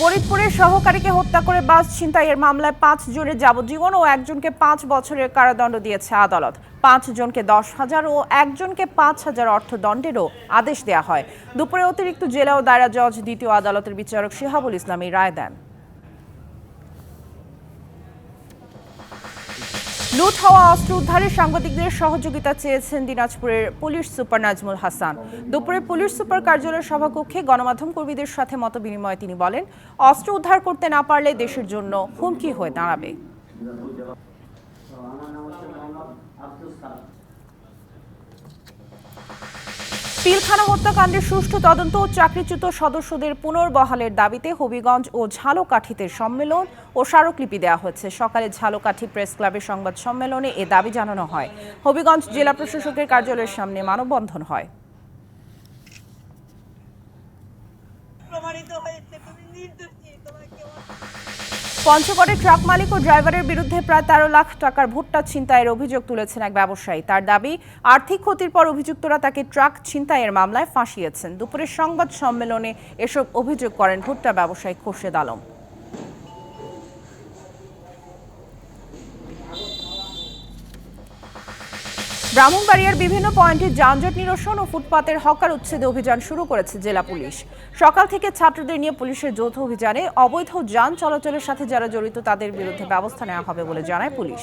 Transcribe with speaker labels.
Speaker 1: ফরিদপুরের সহকারীকে হত্যা করে বাস ছিনতাইয়ের মামলায় পাঁচ জনের যাবজ্জীবন ও একজনকে পাঁচ বছরের কারাদণ্ড দিয়েছে আদালত। পাঁচ জনকে দশ হাজার ও একজনকে পাঁচ হাজার অর্থদণ্ডেরও আদেশ দেওয়া হয়। দুপুরে অতিরিক্ত জেলা ও দায়রা জজ, দ্বিতীয় আদালতের বিচারক শিহাবুল ইসলাম রায় দেন। লুট হওয়া অস্ত্র উদ্ধারে সাংবাদিকদের সহযোগিতা চেয়েছেন দিনাজপুরের পুলিশ সুপার নাজমুল হাসান। দুপুরে পুলিশ সুপার কার্যালয়ের সভাকক্ষে গণমাধ্যম কর্মীদের সাথে মত বিনিময়ে তিনি বলেন, অস্ত্র উদ্ধার করতে না পারলে দেশের জন্য হুমকি হয়ে দাঁড়াবে। পিলখানা হত্যাকাণ্ডের সুষ্ঠু তদন্ত ও চাকরিচ্যুত সদস্যদের পুনর্বহালের দাবিতে হবিগঞ্জ ও ঝালকাঠিতে সম্মেলন ও স্মারকলিপি দেওয়া হয়েছে সকালে ঝালকাঠি প্রেস ক্লাবের সংবাদ সম্মেলনে এ দাবি জানানো হয়। হবিগঞ্জ জেলা প্রশাসকের কার্যালয়ের সামনে মানববন্ধন হয়।
Speaker 2: প্রমাণিত হয়েছে
Speaker 1: পঞ্চগড়ে ট্রাক মালিক ও ড্রাইভারের বিরুদ্ধে প্রায় তেরো লাখ টাকার ভুট্টা ছিনতাইয়ের অভিযোগ তুলেছেন এক ব্যবসায়ী। তার দাবি, আর্থিক ক্ষতির পর অভিযুক্তরা তাকে ট্রাক ছিনতাইয়ের মামলায় ফাঁসিয়েছেন। দুপুরে সংবাদ সম্মেলনে এসব অভিযোগ করেন ভুট্টা ব্যবসায়ী খোরশেদ আলম। ব্রাহ্মণবাড়িয়ার বিভিন্ন পয়েন্টে যানজট নিরসন ও ফুটপাতের হকার উচ্ছেদে অভিযান শুরু করেছে জেলা পুলিশ। সকাল থেকে ছাত্রদের নিয়ে পুলিশের যৌথ অভিযানে অবৈধ যান চলাচলের সাথে যারা জড়িত তাদের বিরুদ্ধে ব্যবস্থা নেওয়া হবে বলে জানায় পুলিশ।